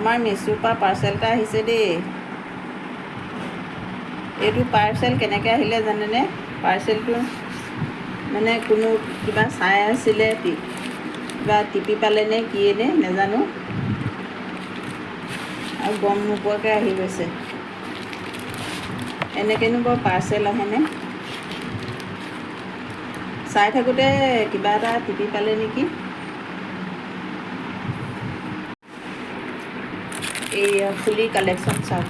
আমাৰ মিছোৰ পৰা পাৰ্চেল এটা আহিছে দেই। এইটো পাৰ্চেল কেনেকৈ আহিলে জানেনে? পাৰ্চেলটো মানে কোনো কিবা চাই আছিলে কিবা টিপি পালে নে কিয়ে নে নাজানো। আৰু গম নোপোৱাকৈ আহি গৈছে। এনেকৈনো বাৰু পাৰ্চেল আহেনে? চাই থাকোঁতে কিবা এটা টিপি পালে নেকি? এই ফুলি কালেকশ্যন চাওক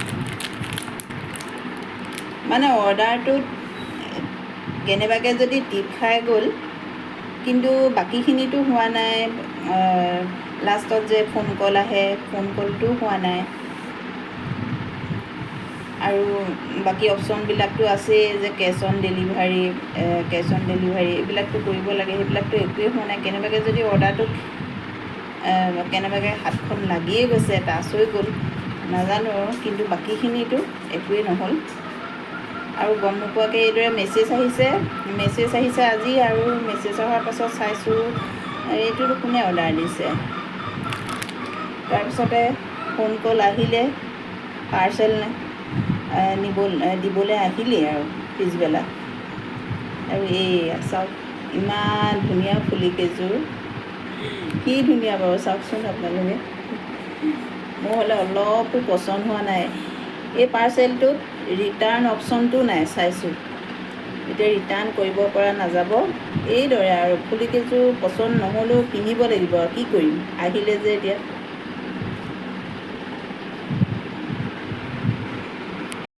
মানে অৰ্ডাৰটোত কেনেবাকৈ যদি টিপ খাই গ'ল কিন্তু বাকীখিনিতো হোৱা নাই লাষ্টত যে ফোন কল আহে ফোন কলটোও হোৱা নাই। আৰু বাকী অপশ্যনবিলাকতো আছেই যে cash on delivery cash on delivery এইবিলাকতো কৰিব লাগে সেইবিলাকতো একোৱেই হোৱা নাই। কেনেবাকৈ যদি অৰ্ডাৰটোত কেনেবাকৈ হাতখন লাগিয়ে গৈছে টাচ হৈ গ'ল নাজানো কিন্তু বাকীখিনিতো একোৱেই নহ'ল। আৰু গম নোপোৱাকৈ এইদৰে মেছেজ আহিছে মেছেজ আহিছে আজি আৰু মেছেজ অহাৰ পাছত চাইছোঁ এইটোতো কোনে অৰ্ডাৰ দিছে? তাৰপিছতে ফোন কল আহিলে পাৰ্চেল নিব দিবলৈ আহিলেই আৰু পিছবেলা। আৰু এই চাওক ইমান ধুনীয়া ফুলি কেইযোৰ কি ধুনীয়া বাৰু চাওকচোন আপোনালোকে। মোৰ হ'লে অলপো পচন্দ হোৱা নাই। এই পাৰ্চেলটোত ৰিটাৰ্ণ অপশ্যনটো নাই চাইছোঁ। এতিয়া ৰিটাৰ্ণ কৰিব পৰা নাযাব। এইদৰে আৰু। ফুলি কেইযোৰ পচন্দ নহ'লেও পিন্ধিব লাগিব। আৰু কি কৰিম? আহিলে যে এতিয়া।